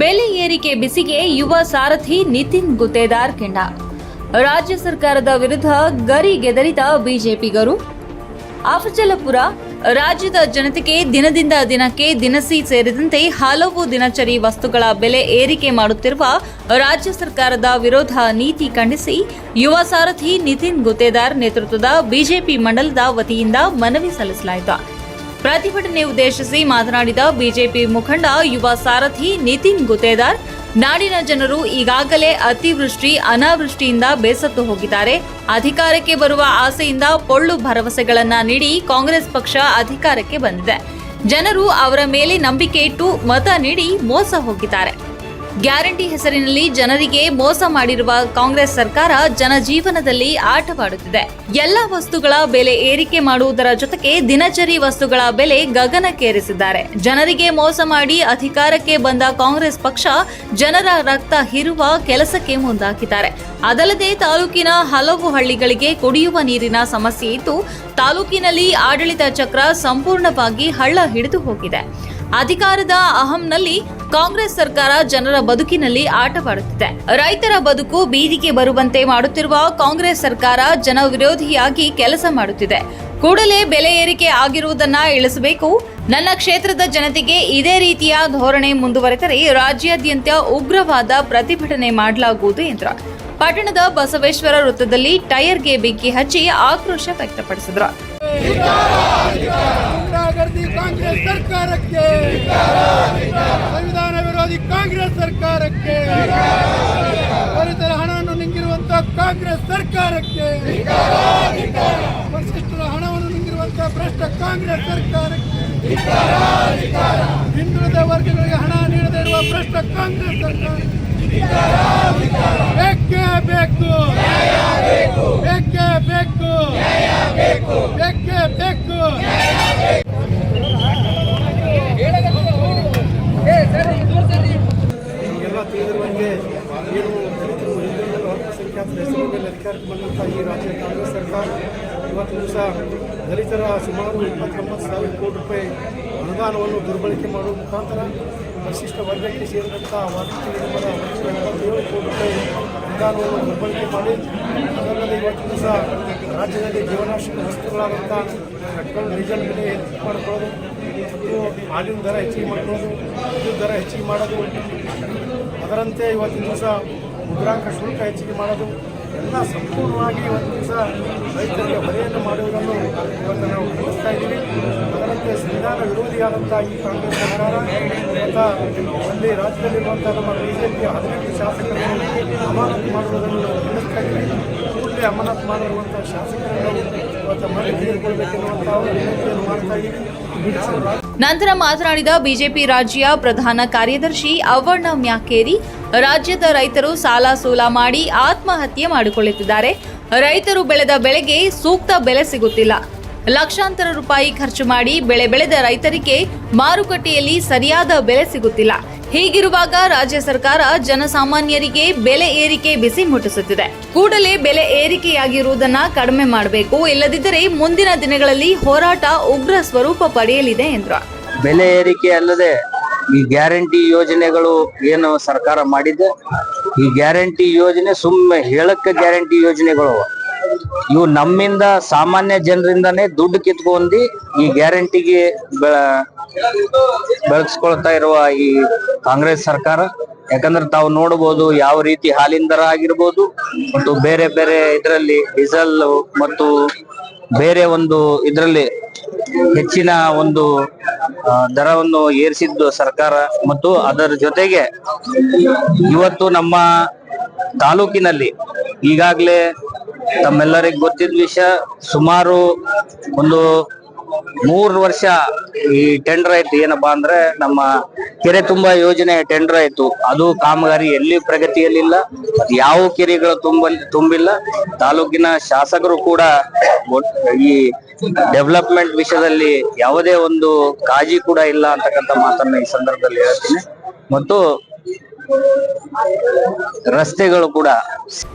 ಬೆಲೆ ಏರಿಕೆ ಬಿಸಿಗೆ ಯುವ ಸಾರಥಿ ನಿತಿನ್ ಗುತ್ತೇದಾರ್ ಕೆಂಡ. ರಾಜ್ಯ ಸರ್ಕಾರದ ವಿರುದ್ಧ ಗರಿಗೆದರಿದ ಬಿಜೆಪಿಗರು. ಅಫಜಲಪುರ ರಾಜ್ಯದ ಜನತೆಗೆ ದಿನದಿಂದ ದಿನಕ್ಕೆ ದಿನಸಿ ಸೇರಿದಂತೆ ಹಲವು ದಿನಚರಿ ವಸ್ತುಗಳ ಬೆಲೆ ಏರಿಕೆ ಮಾಡುತ್ತಿರುವ ರಾಜ್ಯ ಸರ್ಕಾರದ ವಿರೋಧ ನೀತಿ ಖಂಡಿಸಿ ಯುವ ಸಾರಥಿ ನಿತಿನ್ ಗುತ್ತೇದಾರ್ ನೇತೃತ್ವದ ಬಿಜೆಪಿ ಮಂಡಲದ ವತಿಯಿಂದ ಮನವಿ ಸಲ್ಲಿಸಲಾಯಿತು. ಪ್ರತಿಭಟನೆ ಉದ್ದೇಶಿಸಿ ಮಾತನಾಡಿದ ಬಿಜೆಪಿ ಮುಖಂಡ ಯುವ ಸಾರಥಿ ನಿತಿನ್ ಗುತ್ತೇದಾರ್, ನಾಡಿನ ಜನರು ಈಗಾಗಲೇ ಅತಿವೃಷ್ಟಿ, ಅನಾವೃಷ್ಟಿಯಿಂದ ಬೇಸತ್ತು ಹೋಗಿದ್ದಾರೆ. ಅಧಿಕಾರಕ್ಕೆ ಬರುವ ಆಸೆಯಿಂದ ಪೊಳ್ಳು ಭರವಸೆಗಳನ್ನ ನೀಡಿ ಕಾಂಗ್ರೆಸ್ ಪಕ್ಷ ಅಧಿಕಾರಕ್ಕೆ ಬಂದಿದೆ. ಜನರು ಅವರ ಮೇಲೆ ನಂಬಿಕೆ ಇಟ್ಟು ಮತ ನೀಡಿ ಮೋಸ ಹೋಗಿದ್ದಾರೆ. ಗ್ಯಾರಂಟಿ ಹೆಸರಿನಲ್ಲಿ ಜನರಿಗೆ ಮೋಸ ಮಾಡಿರುವ ಕಾಂಗ್ರೆಸ್ ಸರ್ಕಾರ ಜನಜೀವನದಲ್ಲಿ ಆಟವಾಡುತ್ತಿದೆ. ಎಲ್ಲ ವಸ್ತುಗಳ ಬೆಲೆ ಏರಿಕೆ ಮಾಡುವುದರ ಜೊತೆಗೆ ದಿನಚರಿ ವಸ್ತುಗಳ ಬೆಲೆ ಗಗನಕ್ಕೇರಿಸಿದ್ದಾರೆ. ಜನರಿಗೆ ಮೋಸ ಮಾಡಿ ಅಧಿಕಾರಕ್ಕೆ ಬಂದ ಕಾಂಗ್ರೆಸ್ ಪಕ್ಷ ಜನರ ರಕ್ತ ಹಿರುವ ಕೆಲಸಕ್ಕೆ ಮುಂದಾಕಿದ್ದಾರೆ ಅದಲ್ಲದೆ ತಾಲೂಕಿನ ಹಲವು ಹಳ್ಳಿಗಳಿಗೆ ಕುಡಿಯುವ ನೀರಿನ ಸಮಸ್ಯೆ ಇದ್ದು, ತಾಲೂಕಿನಲ್ಲಿ ಆಡಳಿತ ಚಕ್ರ ಸಂಪೂರ್ಣವಾಗಿ ಹಳ್ಳ ಹಿಡಿದು ಹೋಗಿದೆ. ಅಧಿಕಾರದ ಅಹಂನಲ್ಲಿ ಕಾಂಗ್ರೆಸ್ ಸರ್ಕಾರ ಜನರ ಬದುಕಿನಲ್ಲಿ ಆಟವಾಡುತ್ತಿದೆ. ರೈತರ ಬದುಕು ಬೀದಿಗೆ ಬರುವಂತೆ ಮಾಡುತ್ತಿರುವ ಕಾಂಗ್ರೆಸ್ ಸರ್ಕಾರ ಜನ ವಿರೋಧಿಯಾಗಿ ಕೆಲಸ ಮಾಡುತ್ತಿದೆ. ಕೂಡಲೇ ಬೆಲೆ ಏರಿಕೆ ಆಗಿರುವುದನ್ನ ಇಳಿಸಬೇಕು. ನನ್ನ ಕ್ಷೇತ್ರದ ಜನತೆಗೆ ಇದೇ ರೀತಿಯ ಧೋರಣೆ ಮುಂದುವರೆದರೆ ರಾಜ್ಯಾದ್ಯಂತ ಉಗ್ರವಾದ ಪ್ರತಿಭಟನೆ ಮಾಡಲಾಗುವುದು ಎಂದರು. ಪಟ್ಟಣದ ಬಸವೇಶ್ವರ ವೃತ್ತದಲ್ಲಿ ಟೈರ್ಗೆ ಬೆಂಕಿ ಹಚ್ಚಿ ಆಕ್ರೋಶ ವ್ಯಕ್ತಪಡಿಸಿದರು. ಗುಂಡಾಗರ್ದಿ ಕಾಂಗ್ರೆಸ್ ಸರ್ಕಾರಕ್ಕೆ. ಸಂವಿಧಾನ ವಿರೋಧಿ ಕಾಂಗ್ರೆಸ್ ಸರ್ಕಾರಕ್ಕೆ. ದಲಿತರ ಹಣವನ್ನು ನಿಂಗಿರುವಂತಹ ಕಾಂಗ್ರೆಸ್ ಸರ್ಕಾರಕ್ಕೆ. ಪರಿಶಿಷ್ಟರ ಹಣವನ್ನು ನಿಂಗಿರುವಂತಹ ಭ್ರಷ್ಟ ಕಾಂಗ್ರೆಸ್ ಸರ್ಕಾರಕ್ಕೆ. ಹಿಂದುಳಿದ ವರ್ಗಗಳಿಗೆ ಹಣ ನೀಡದೇ ಇರುವ ಭ್ರಷ್ಟ ಕಾಂಗ್ರೆಸ್ ಸರ್ಕಾರ ಬೇಕೇ ಬೇಕು. ಬೇಕೇ ಬೇಕು. ಬೇಕೇ ಬೇಕು. ಎಲ್ಲ ಬಗ್ಗೆ ಏನು ದಲಿತರು ಹಿಂದುಳಿದ ಮೇಲೆ ಅಧಿಕಾರಕ್ಕೆ ಬಂದಂಥ ಈ ರಾಜ್ಯ ಕಾಂಗ್ರೆಸ್ ಸರ್ಕಾರ ಇವತ್ತು ದಿವಸ ದಲಿತರ ಸುಮಾರು ಇಪ್ಪತ್ತೊಂಬತ್ತು ಸಾವಿರ ಕೋಟಿ ರೂಪಾಯಿ ಅನುದಾನವನ್ನು ದುರ್ಬಳಕೆ ಮಾಡುವ ಮುಖಾಂತರ ಪರಿಶಿಷ್ಟ ವರ್ಗಕ್ಕೆ ಸೇರಿದಂಥ ವಾರ್ಷಿಕ ನಿಗಮದ ಕೋಟಿ ರೂಪಾಯಿ ಅನುದಾನವನ್ನು ದುರ್ಬಳಕೆ ಮಾಡಿ ಅದಲ್ಲದೆ ಇವತ್ತು ದಿವಸ ರಾಜ್ಯದಲ್ಲಿ ಜೀವನಾಶಕ ವಸ್ತುಗಳಾದಂಥ ಪೆಟ್ರೋಲ್ ಡೀಸೆಲ್ ಬೆಲೆ ಮಾಡಿಕೊಳ್ಳೋದು, ಮತ್ತು ಹಾಲಿನ ದರ ಹೆಚ್ಚಿಗೆ ಮಾಡ್ಕೊಳ್ಳೋದು, ವಿದ್ಯುತ್ ದರ ಹೆಚ್ಚಿಗೆ ಮಾಡೋದು, ಅದರಂತೆ ಇವತ್ತಿನ ದಿವಸ ಮುದ್ರಾಂಕ ಶುಲ್ಕ ಹೆಚ್ಚಿಗೆ ಮಾಡೋದು ಎಲ್ಲ ಸಂಪೂರ್ಣವಾಗಿ ಒಂದು ದಿವಸ ರೈತರಿಗೆ ಹೊರೆಯನ್ನು ಮಾಡುವುದನ್ನು ಇವತ್ತು ನಾವು ಗಮನಿಸ್ತಾ ಇದ್ದೀವಿ. ಅದರಂತೆ ಸಂವಿಧಾನ ವಿರೋಧಿಯಾದಂಥ ಈ ಕಾಂಗ್ರೆಸ್ ಸರ್ಕಾರ ಅಲ್ಲಿ ರಾಜ್ಯದಲ್ಲಿರುವಂಥ ನಮ್ಮ ಬಿ ಜೆ ಪಿಯ ಹದಿನೆಂಟು ಶಾಸಕರನ್ನು ಅಮಾನತು ಮಾಡುವುದನ್ನು ನಾವು ಗಮನಿಸ್ತಾ ಇದ್ದೀವಿ. ಕೂಡಲೇ ಅಮಾನತು ಮಾಡಿರುವಂಥ ಶಾಸಕರನ್ನು ಇವತ್ತು ಮನೆ ತೆಗೆದುಕೊಳ್ಬೇಕೆನ್ನುವಂಥ ಒಂದು ವಿನಂತಿಯನ್ನು ಮಾಡ್ತಾ ಇದ್ದೀವಿ. ನಂತರ ಮಾತನಾಡಿದ ಬಿಜೆಪಿ ರಾಜ್ಯ ಪ್ರಧಾನ ಕಾರ್ಯದರ್ಶಿ ಅವರ್ಣ ಮ್ಯಾಕೇರಿ ರಾಜ್ಯದ ರೈತರು ಸಾಲ ಸೂಲ ಮಾಡಿ ಆತ್ಮಹತ್ಯೆ ಮಾಡಿಕೊಳ್ಳುತ್ತಿದ್ದಾರೆ. ರೈತರು ಬೆಳೆದ ಬೆಳೆಗೆ ಸೂಕ್ತ ಬೆಲೆ ಸಿಗುತ್ತಿಲ್ಲ. ಲಕ್ಷಾಂತರ ರೂಪಾಯಿ ಖರ್ಚು ಮಾಡಿ ಬೆಳೆ ಬೆಳೆದ ರೈತರಿಗೆ ಮಾರುಕಟ್ಟೆಯಲ್ಲಿ ಸರಿಯಾದ ಬೆಲೆ ಸಿಗುತ್ತಿಲ್ಲ. ಹೀಗಿರುವಾಗ ರಾಜ್ಯ ಸರ್ಕಾರ ಜನಸಾಮಾನ್ಯರಿಗೆ ಬೆಲೆ ಏರಿಕೆ ಬಿಸಿ ಮುಟ್ಟಿಸುತ್ತಿದೆ. ಕೂಡಲೇ ಬೆಲೆ ಏರಿಕೆಯಾಗಿರುವುದನ್ನ ಕಡಿಮೆ ಮಾಡಬೇಕು, ಇಲ್ಲದಿದ್ದರೆ ಮುಂದಿನ ದಿನಗಳಲ್ಲಿ ಹೋರಾಟ ಉಗ್ರ ಸ್ವರೂಪ ಪಡೆಯಲಿದೆ ಎಂದರು. ಬೆಲೆ ಏರಿಕೆ ಅಲ್ಲದೆ ಈ ಗ್ಯಾರಂಟಿ ಯೋಜನೆಗಳು ಏನು ಸರ್ಕಾರ ಮಾಡಿದೆ, ಈ ಗ್ಯಾರಂಟಿ ಯೋಜನೆ ಸುಮ್ಮನೆ ಹೇಳಕ್ಕೆ ಗ್ಯಾರಂಟಿ ಯೋಜನೆಗಳು. ಇವು ನಮ್ಮಿಂದ ಸಾಮಾನ್ಯ ಜನರಿಂದಾನೇ ದುಡ್ಡು ಕಿತ್ಕೊಂಡಿ ಈ ಗ್ಯಾರಂಟಿಗೆ ಬೆಳ ಬೆಳಗಿಸ್ಕೊಳ್ತಾ ಇರುವ ಈ ಕಾಂಗ್ರೆಸ್ ಸರ್ಕಾರ ಯಾಕಂದ್ರೆ ತಾವು ನೋಡಬಹುದು ಯಾವ ರೀತಿ ಹಾಲಿನ ದರ ಆಗಿರ್ಬೋದು, ಮತ್ತು ಬೇರೆ ಬೇರೆ ಇದರಲ್ಲಿ ಡೀಸೆಲ್ ಮತ್ತು ಬೇರೆ ಒಂದು ಇದರಲ್ಲಿ ಹೆಚ್ಚಿನ ಒಂದು ದರವನ್ನು ಏರಿಸಿದ್ದು ಸರ್ಕಾರ ಮತ್ತು ಅದರ ಜೊತೆಗೆ ಇವತ್ತು ನಮ್ಮ ತಾಲೂಕಿನಲ್ಲಿ ಈಗಾಗಲೇ ತಮ್ಮೆಲ್ಲರಿಗೆ ಗೊತ್ತಿದ್ದ ವಿಷಯ, ಸುಮಾರು ಒಂದು ಮೂರು ವರ್ಷ ಈ ಟೆಂಡರ್ ಆಯ್ತು. ಏನಪ್ಪಾ ಅಂದ್ರೆ ನಮ್ಮ ಕೆರೆ ತುಂಬಾ ಯೋಜನೆ ಟೆಂಡರ್ ಆಯ್ತು. ಅದು ಕಾಮಗಾರಿ ಎಲ್ಲಿ ಪ್ರಗತಿಯಲ್ಲಿಲ್ಲ, ಯಾವ ಕೆರೆಗಳು ತುಂಬ ತುಂಬಿಲ್ಲ, ತಾಲೂಕಿನ ಶಾಸಕರು ಕೂಡ ಈ ಡೆವಲಪ್ಮೆಂಟ್ ವಿಷಯದಲ್ಲಿ ಯಾವುದೇ ಒಂದು ಕಾಳಜಿ ಕೂಡ ಇಲ್ಲ ಅಂತಕ್ಕಂಥ ಮಾತನ್ನ ಈ ಸಂದರ್ಭದಲ್ಲಿ ಹೇಳ್ತೀನಿ. ಮತ್ತು ರಸ್ತೆಗಳು ಕೂಡ.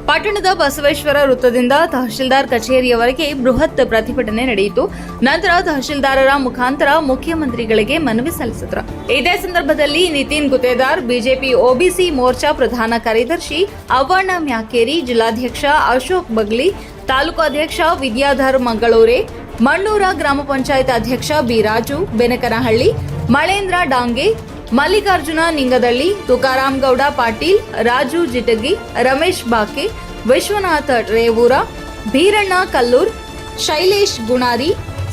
ಪಟ್ಟಣದ ಬಸವೇಶ್ವರ ವೃತ್ತದಿಂದ ತಹಶೀಲ್ದಾರ್ ಕಚೇರಿಯವರೆಗೆ ಬೃಹತ್ ಪ್ರತಿಭಟನೆ ನಡೆಯಿತು. ನಂತರ ತಹಶೀಲ್ದಾರರ ಮುಖಾಂತರ ಮುಖ್ಯಮಂತ್ರಿಗಳಿಗೆ ಮನವಿ ಸಲ್ಲಿಸಿದರು. ಇದೇ ಸಂದರ್ಭದಲ್ಲಿ ನಿತಿನ್ ಗುತ್ತೇದಾರ್, ಬಿಜೆಪಿ ಒಬಿಸಿ ಮೋರ್ಚಾ ಪ್ರಧಾನ ಕಾರ್ಯದರ್ಶಿ ಅವ್ವಣ್ಣ ಮ್ಯಾಕೇರಿ, ಜಿಲ್ಲಾಧ್ಯಕ್ಷ ಅಶೋಕ್ ಬಗ್ಲಿ, ತಾಲೂಕು ಅಧ್ಯಕ್ಷ ವಿದ್ಯಾಧರ್ ಮಂಗಳೂರೆ, ಮಣ್ಣೂರ ಗ್ರಾಮ ಪಂಚಾಯತ್ ಅಧ್ಯಕ್ಷ ಬಿ ರಾಜು, ಬೆನಕನಹಳ್ಳಿ, ಮಳೇಂದ್ರ ಡಾಂಗೆ ಮಲ್ಲಿಕಾರ್ಜುನ ನಿಂಗದಳ್ಳಿ, ತುಕಾರಾಮ್ ಗೌಡ, ಪಾಟೀಲ್, ರಾಜು ಜಿಟಗಿ, ರಮೇಶ್ ಬಾಕೆ, ವಿಶ್ವನಾಥ ರೇವೂರ ಭೀರಣ್ಣ ಕಲ್ಲೂರ್, ಶೈಲೇಶ್ ಗುಣಾರಿ,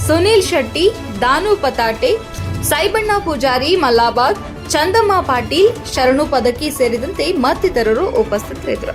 ಸುನೀಲ್ ಶೆಟ್ಟಿ, ದಾನು ಪತಾಟೆ, ಸೈಬಣ್ಣ ಪೂಜಾರಿ ಮಲ್ಲಾಬಾದ್, ಚಂದಮ್ಮ ಪಾಟೀಲ್, ಶರಣು ಪದಕಿ ಸೇರಿದಂತೆ ಮತ್ತಿತರರು ಉಪಸ್ಥಿತರಿದ್ದರು.